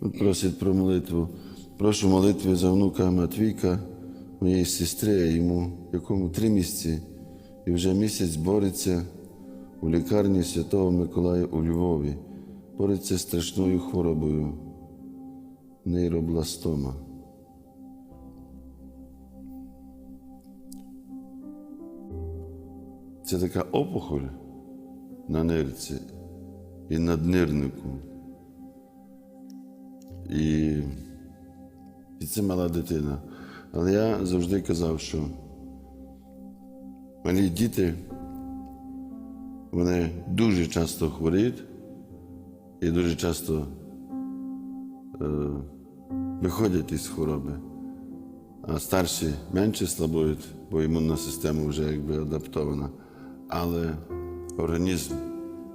Просить про молитву. Прошу молитви за внука Матвійка, моєї сестри, йому, якому три місяці, і вже місяць бореться у лікарні Святого Миколая у Львові. Бореться з страшною хворобою нейробластома. Це така опухоль на нирці і наднирнику. І, і це мала дитина. Але я завжди казав, що малі діти, вони дуже часто хворіють і дуже часто е, виходять із хвороби. А старші менше слабують, бо імунна система вже якби адаптована. Але організм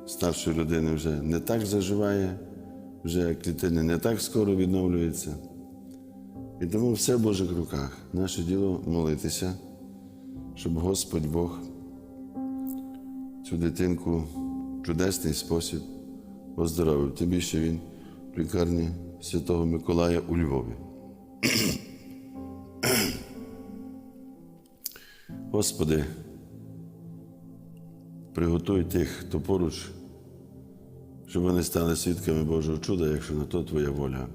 старшої людини вже не так заживає, вже клітини не так скоро відновлюються. І тому все в Божих руках. Наше діло молитися, щоб Господь Бог цю дитинку в чудесний спосіб оздоровив. Тим більше він в лікарні Святого Миколая у Львові. Господи, приготуй тих, хто поруч, щоб вони стали свідками Божого чуда, якщо на то Твоя воля.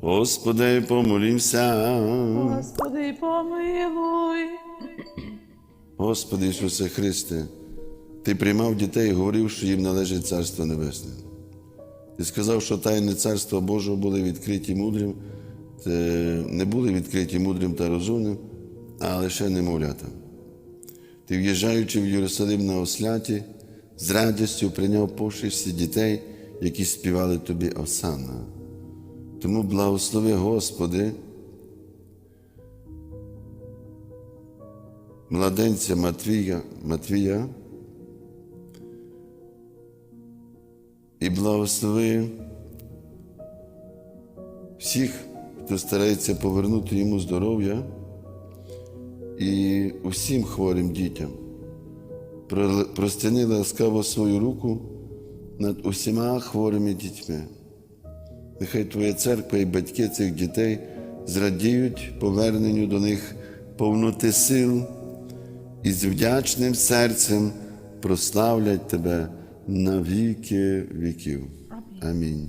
Господи, помолімся. Господи, помилуй. Господи Ісусе Христе, Ти приймав дітей і говорив, що їм належить Царство Небесне. Ти сказав, що тайни Царства Божого були відкриті мудрим, те не були відкриті мудрим та розумним, а лише немовлятам. Ти, в'їжджаючи в Єрусалим на осляті, з радістю прийняв пошесті дітей, які співали тобі Осана. Тому благослови, Господи, младенця Матвія, Матвія і благослови всіх, хто старається повернути йому здоров'я і усім хворим дітям. Про- Простяни ласкаво свою руку над усіма хворими дітьми. Нехай Твоя церква і батьки цих дітей зрадіють поверненню до них повноти сил і з вдячним серцем прославлять Тебе на віки віків. Амінь.